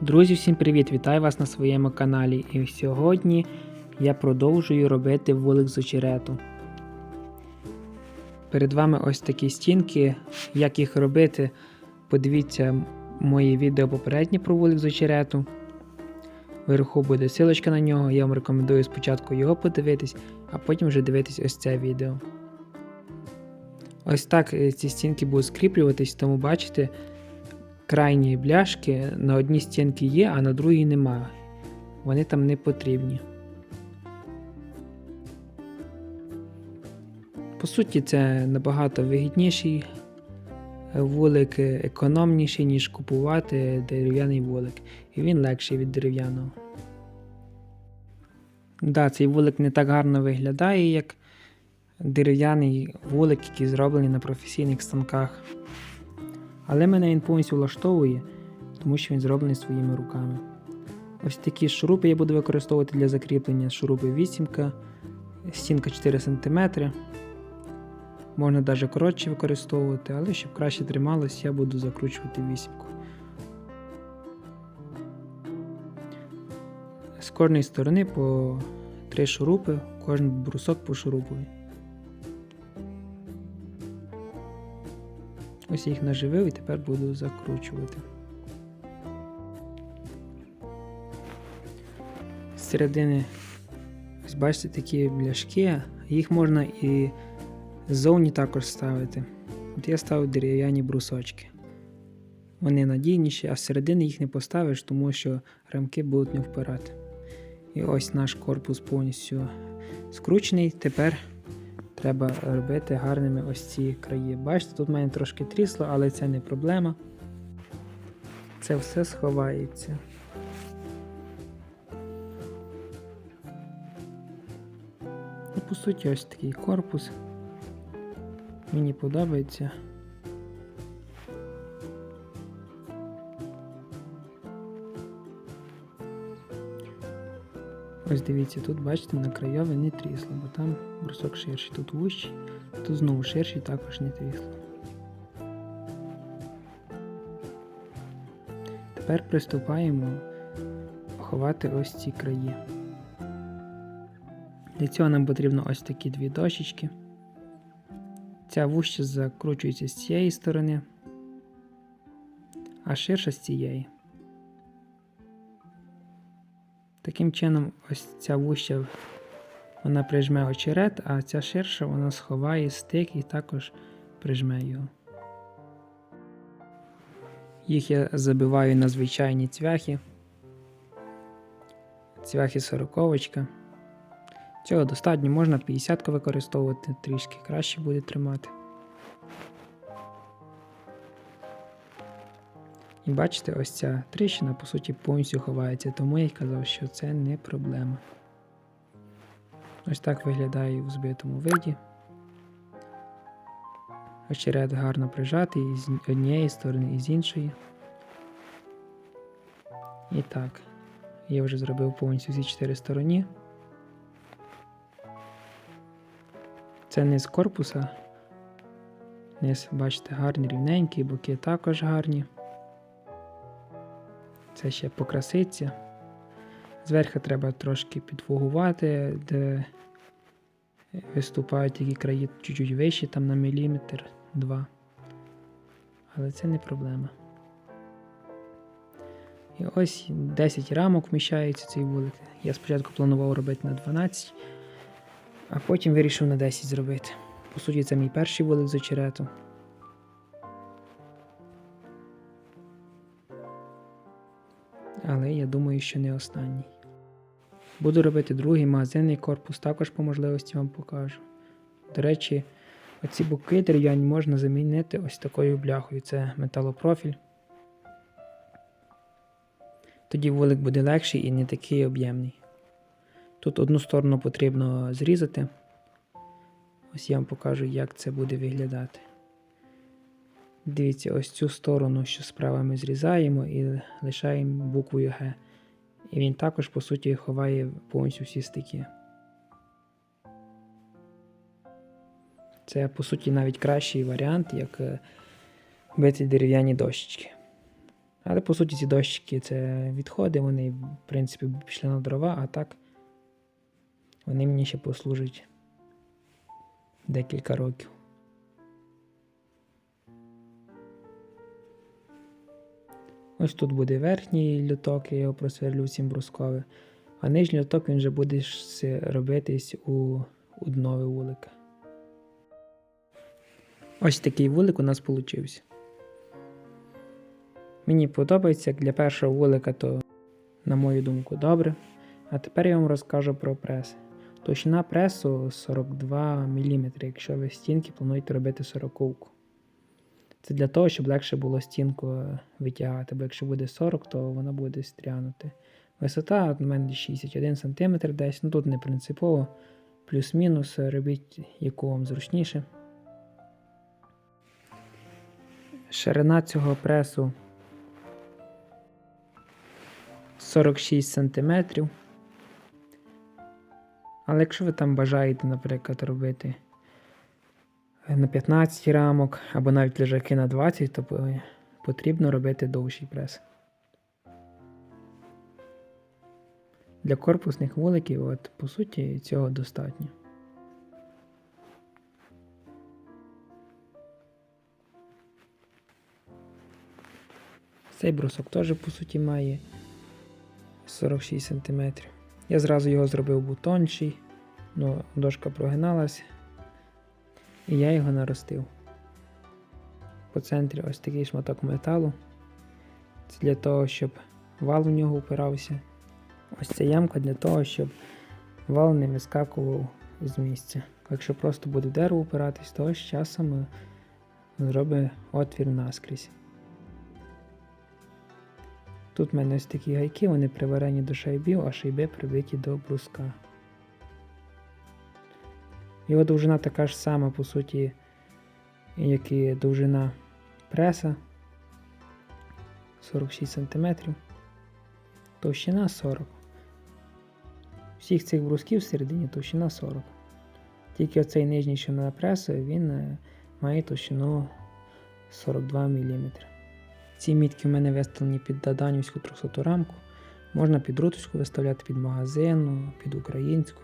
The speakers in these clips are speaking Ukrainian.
Друзі, всім привіт! Вітаю вас на своєму каналі. І сьогодні я продовжую робити вулик з очерету. Перед вами ось такі стінки. Як їх робити, подивіться моє відео попереднє про вулик з очерету. Вверху буде силочка на нього. Я вам рекомендую спочатку його подивитись, а потім вже дивитись ось це відео. Ось так е, ці стінки будуть скріплюватись, тому бачите, крайні бляшки на одній стінці є, а на другій немає. Вони там не потрібні. По суті, це набагато вигідніший вулик, економніший, ніж купувати дерев'яний вулик. І він легший від дерев'яного. Да, цей вулик не так гарно виглядає, як дерев'яний вулик, який зроблений на професійних станках. Але мене він повністю влаштовує, тому що він зроблений своїми руками. Ось такі шурупи я буду використовувати для закріплення шурупи 8, стінка 4 см. Можна навіть коротше використовувати, але щоб краще трималось, я буду закручувати вісімку. З кожної сторони по 3 шурупи, кожен брусок по шурупові. Ось я їх наживив і тепер буду закручувати. З середини, ось бачите, такі бляшки, їх можна і ззовні також ставити. От я ставив дерев'яні брусочки. Вони надійніші, а з середини їх не поставиш, тому що рамки будуть не впирати. І ось наш корпус повністю скручений. Тепер треба робити гарними ось ці краї. Бачите, тут в мене трошки трісло, але це не проблема. Це все сховається. І по суті, ось такий корпус. Мені подобається. Ось дивіться, тут бачите, на крайові не трісло, бо там брусок ширший, тут вущий, тут знову ширший, також не трісло. Тепер приступаємо ховати ось ці краї. Для цього нам потрібно ось такі дві дощечки. Ця вуща закручується з цієї сторони, а ширша з цієї. Таким чином, ось ця вуща вона прижме очерет, а ця ширша вона сховає стик і також прижме його. Їх я забиваю на звичайні цвяхи. Цвяхи сороковочка. Цього достатньо, можна 50 використовувати, трішки краще буде тримати. І бачите, ось ця тріщина, по суті, повністю ховається, тому я й казав, що це не проблема. Ось так виглядає в збитому виді. Очерет гарно прижатий і з однієї сторони і з іншої. І так, я вже зробив повністю всі чотири сторони. Це низ корпуса. Низ, бачите, гарні, рівненькі, боки також гарні. Це ще покраситься. Зверху треба трошки підвугувати, де виступають такі краї чуть-чуть вищі, там на міліметр два. Але це не проблема. І ось 10 рамок вміщається цей вулик. Я спочатку планував робити на 12, а потім вирішив на 10 зробити. По суті, це мій перший вулик з очерету. Але я думаю, що не останній. Буду робити другий магазинний корпус, також по можливості вам покажу. До речі, оці боки дерев'яні можна замінити ось такою бляхою. Це металопрофіль. Тоді вулик буде легший і не такий об'ємний. Тут одну сторону потрібно зрізати. Ось я вам покажу, як це буде виглядати. Дивіться, ось цю сторону, що справа ми зрізаємо і лишаємо буквою Г. І він також, по суті, ховає повністю всі стики. Це, по суті, навіть кращий варіант, як е, бити дерев'яні дощечки. Але по суті ці дощики це відходи, вони, в принципі, пішли на дрова, а так вони мені ще послужать декілька років. Ось тут буде верхній люток, я його просверлю всім брускове, а нижній люток він вже буде робитись у, у днове вулика. Ось такий вулик у нас получився. Мені подобається, як для першого вулика, то, на мою думку, добре. А тепер я вам розкажу про прес. Товщина пресу 42 мм, якщо ви стінки плануєте робити 40 Це для того, щоб легше було стінку е, витягати, бо якщо буде 40, то вона буде стрянути. Висота от у мене 61 см десь, ну тут не принципово. Плюс-мінус, е, робіть яку вам зручніше. Ширина цього пресу 46 см. Але якщо ви там бажаєте, наприклад, робити на 15 рамок або навіть лежаки на 20, то потрібно робити довший прес. Для корпусних вуликів, от, по суті, цього достатньо. Цей брусок теж, по суті, має 46 см. Я зразу його зробив бутончий, ну, дошка прогиналась, і я його наростив. По центрі ось такий шматок металу. Це для того, щоб вал у нього упирався. Ось ця ямка для того, щоб вал не вискакував з місця. Якщо просто буде дерево упиратись, то з часом зробить отвір наскрізь. Тут в мене ось такі гайки, вони приварені до шайбів, а шайби прибиті до бруска. Його довжина така ж сама, по суті, як і довжина преса 46 см. Товщина 40. Всіх цих брусків всередині товщина 40. Тільки оцей нижній, що на пресу, він е, має товщину 42 мм. Ці мітки в мене виставлені під даданівську 300 рамку. Можна під руточку виставляти під магазину, під українську.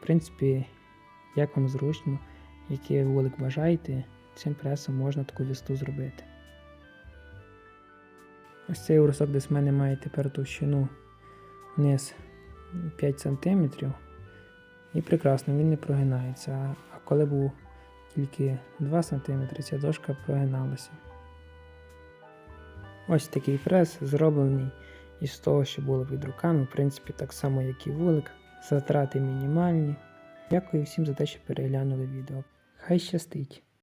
В принципі, як вам зручно, який вулик бажаєте, цим пресом можна таку вісту зробити. Ось цей брусок десь в мене має тепер товщину вниз 5 см. І прекрасно, він не прогинається. А коли був тільки 2 см, ця дошка прогиналася. Ось такий прес зроблений із того, що було під руками, в принципі, так само, як і вулик. Затрати мінімальні. Дякую всім за те, що переглянули відео. Хай щастить!